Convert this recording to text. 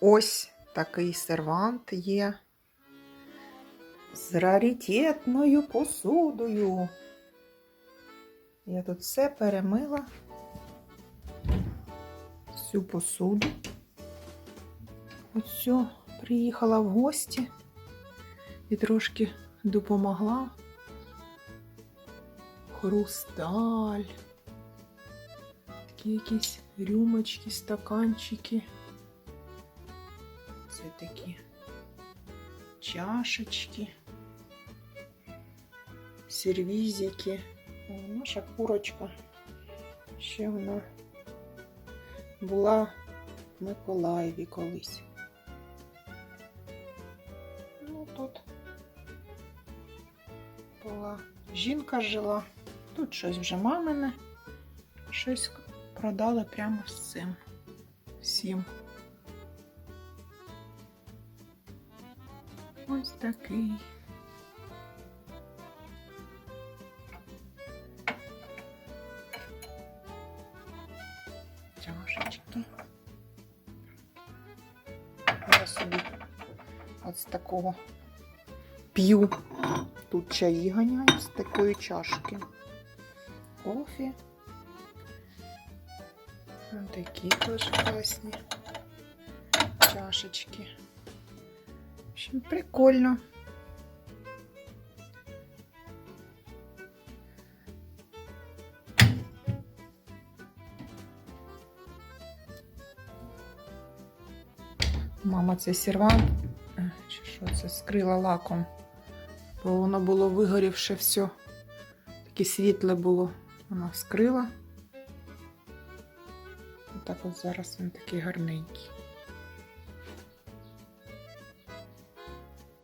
ось такий сервант є з раритетною посудою. Я тут все перемила. Всю посуду. Оцю приїхала в гості і трошки допомогла. Хрусталь. Такі якісь рюмочки, стаканчики. Це такі чашечки, сервізики. О, Наша курочка. Ще вона була в Миколаєві колись. Ну, тут була жінка жила. Тут щось вже мамине. Щось продали прямо з цим всім. Ось такий. Чашечки. Я собі з такого п'ю. Тут чаї ганяють з такої чашки. Кофі. Ось такі теж класні чашечки. Общем, прикольно. Мама цей сервант, е, чи що це, скрила лаком, бо воно було вигорівше все. Таке світле було. Вона вскрила. Отак от зараз він такий гарненький.